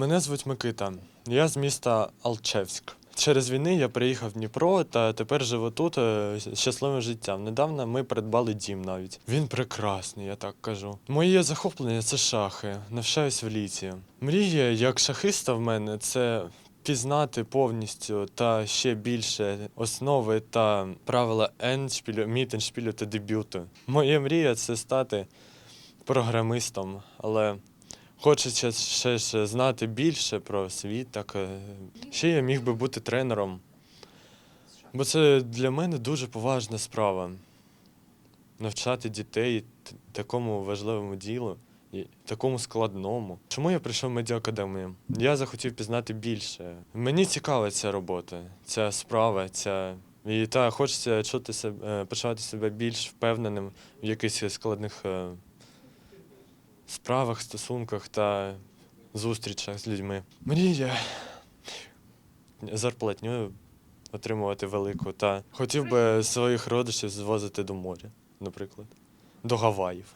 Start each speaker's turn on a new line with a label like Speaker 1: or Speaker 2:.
Speaker 1: Мене звуть Микита. Я з міста Алчевськ. Через війни я приїхав в Дніпро та тепер живу тут е, щасливим життям. Недавно ми придбали дім навіть. Він прекрасний, я так кажу. Моє захоплення це шахи. Навчаюсь в літі. Мрія як шахиста в мене це пізнати повністю та ще більше основи та правила ендшпілю, мітеншпілю та дебюту. Моя мрія це стати програмистом, але хочеться ще ж знати більше про світ, так е, ще я міг би бути тренером. Бо це для мене дуже поважна справа. Навчати дітей такому важливому ділу такому складному. Чому я прийшов в медіаакадемію? Я захотів пізнати більше. Мені цікава ця робота, ця справа, ця. І та хочеться чути себе, почувати себе більш впевненим в якихось складних е, справах, стосунках та зустрічах з людьми. Мрія зарплатню отримувати велику та хотів би своїх родичів звозити до моря, наприклад, до Гаваїв.